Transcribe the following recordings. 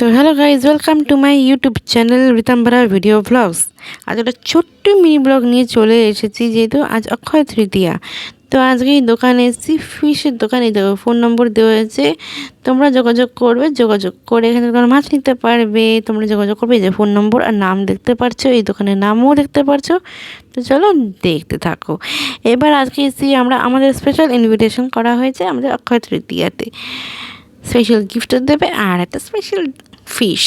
তো hello guys welcome to my YouTube channel Ritambara video blogs আজ একটা ছোট্ট মিনি ব্লগ নিয়ে চলে এসেছি, যেহেতু আজ অক্ষয় তৃতীয়া। তো আজকে এই দোকানে এসেছি ফিশের দোকানে দেখো ফোন নম্বর দেওয়া হয়েছে। তোমরা যোগাযোগ করবে, যোগাযোগ করে এখানে তোমরা মাছ নিতে পারবে। তোমরা যোগাযোগ করবে যে ফোন নম্বর আর নাম দেখতে পারছ, এই দোকানের নামও দেখতে পারছ। তো চলো দেখতে থাকো। এবার আজকে এসেছি আমরা, আমাদের স্পেশাল ইনভিটেশন করা হয়েছে আমাদের অক্ষয় তৃতীয়াতে। স্পেশাল গিফটও দেবে আর একটা স্পেশাল ফিশ।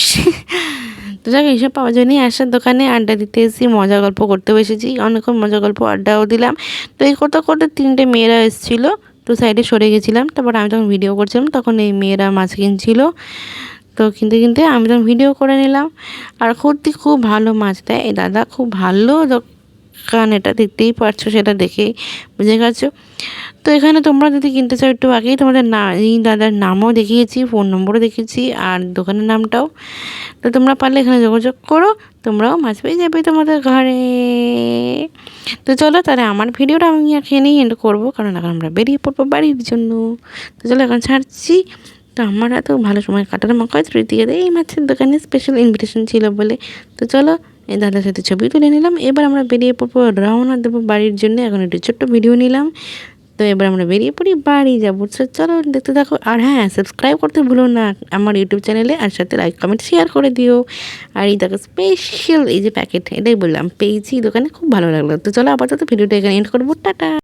তো যাক, এইসব পাওয়ার জন্যই আসার দোকানে আড্ডা দিতে এসেছি, মজা গল্প করতে বসেছি অনেকক্ষণ মজা গল্প আড্ডাও দিলাম। তো এই করতে করতে তিনটে মেয়েরা এসেছিল, তো সাইডে সরে গেছিলাম। তারপর আমি যখন ভিডিও করছিলাম, তখন এই মেয়েরা মাছ কিনছিল তো কিনতে কিনতে আমি তখন ভিডিও করে নিলাম। আর সত্যি খুব ভালো মাছ দেয়। এই দাদা খুব ভালো দোকান এটা দেখতেই পারছ, সেটা দেখেই বুঝে গেছো। তো এখানে তোমরা যদি কিনতে চাও একটু আগেই, তোমাদের না, এই দাদার নামও দেখিয়েছি ফোন নম্বরও দেখিয়েছি আর দোকানের নামটাও। তো তোমরা পারলে এখানে যোগাযোগ করো, তোমরাও মাছ পেয়ে যাবে তোমাদের ঘরে। তো চলো তাহলে আমার ভিডিওটা আমি এখানেই এন্ড করব, কারণ এখন আমরা বেরিয়ে পড়ব বাড়ির জন্য। তো চলো এখন ছাড়ছি। তো আমার এত ভালো সময় কাটার মা হয় তৃতীয়তে এই মাছের দোকানে স্পেশাল ইনভিটেশন ছিল বলে। তো চলো দাদার সাথে ছবি তুলে নিলাম। এবার আমরা বেরিয়ে পড়ব, রওনা দেবো বাড়ির জন্য। এখন একটু ছোট্ট ভিডিও নিলাম। তো এবার আমরা বেরিয়ে পড়ি বাড়ি যাব। চলো দেখতে দেখো আর হ্যাঁ সাবস্ক্রাইব করতে ভুলো না আমার ইউটিউব চ্যানেলে আর সাথে লাইক কমেন্ট শেয়ার করে দিও। আর এই দেখো স্পেশাল এই যে প্যাকেট এটাই বললাম। পেয়েছি দোকানে, খুব ভালো লাগল। তো চলো আপাতত ভিডিওটা এখানে এন্ড করব। টাটা!